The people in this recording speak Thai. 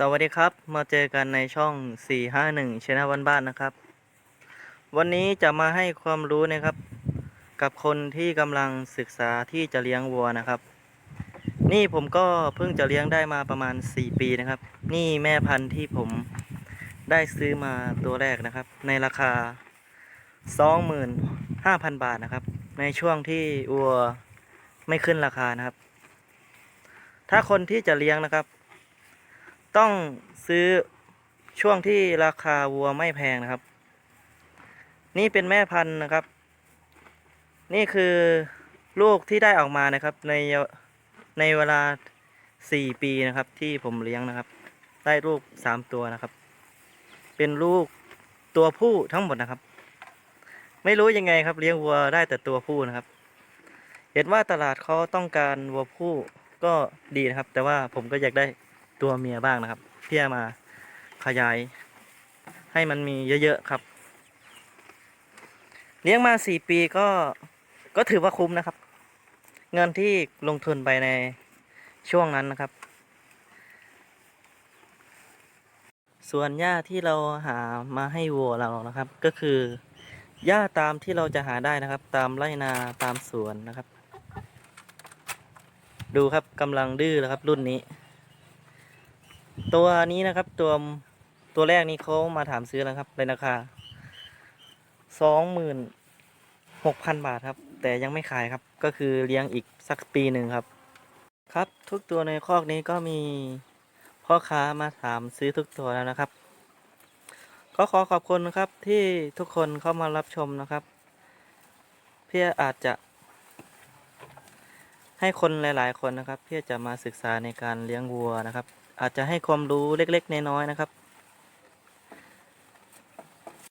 สวัสดีครับ มาเจอกันในช่อง 451ชนะวันบ้านนะครับ วันนี้จะมาให้ความรู้นะครับ กับคนที่กำลังศึกษาที่จะเลี้ยงวัวนะครับ นี่ผมก็เพิ่งจะเลี้ยงได้มาประมาณ 4 ปีนะครับ นี่แม่พันธุ์ที่ผมได้ซื้อมาตัวแรกนะครับ ในราคา 25,000 บาทนะครับ ในช่วงที่วัวไม่ขึ้นราคานะครับ ถ้าคนที่จะเลี้ยงนะครับ ต้องซื้อช่วงที่ราคาวัวไม่แพงนะครับ นี่เป็นแม่พันธุ์นะครับ นี่คือลูกที่ได้ออกมานะครับ ในในเวลาสี่ปีนะครับ ที่ผมเลี้ยงนะครับ ได้ลูกสามตัวนะครับ เป็นลูกตัวผู้ทั้งหมดนะครับ ไม่รู้ยังไงครับเลี้ยงวัวได้แต่ตัวผู้นะครับ เห็นว่าตลาดเขาต้องการวัวผู้ก็ดีนะครับ แต่ว่าผมก็อยากได้ ตัวเมียบ้างนะครับ เพื่อมาขยาย ให้มันมีเยอะๆครับ เลี้ยงมาสี่ปีก็ก็ถือว่าคุ้มนะครับ เงินที่ลงทุนไปในช่วงนั้นนะครับ ส่วนหญ้าที่เราหามาให้วัวเรานะครับ ก็คือหญ้าตามที่เราจะหาได้นะครับ ตามไร่นาตามสวนนะครับ ดูครับกำลังดื้อแล้วครับรุ่นนี้ ตัวนี้นะครับตัวตัวแรกนี้เขามาถามซื้อแล้วครับในราคาสองหมื่นหกพันบาทครับ แต่ยังไม่ขายครับ ก็คือเลี้ยงอีกสักปีหนึ่งครับ ครับทุกตัวในคอกนี้ก็มีพ่อค้ามาถามซื้อทุกตัวแล้วนะครับ ก็ขอขอบคุณนะครับที่ทุกคนเข้ามารับชมนะครับ เพื่ออาจจะ ให้คนหลาย ๆ คนนะครับ เพื่อจะมาศึกษาในการเลี้ยงวัวนะครับ อาจจะให้ความรู้เล็กๆน้อยๆนะครับ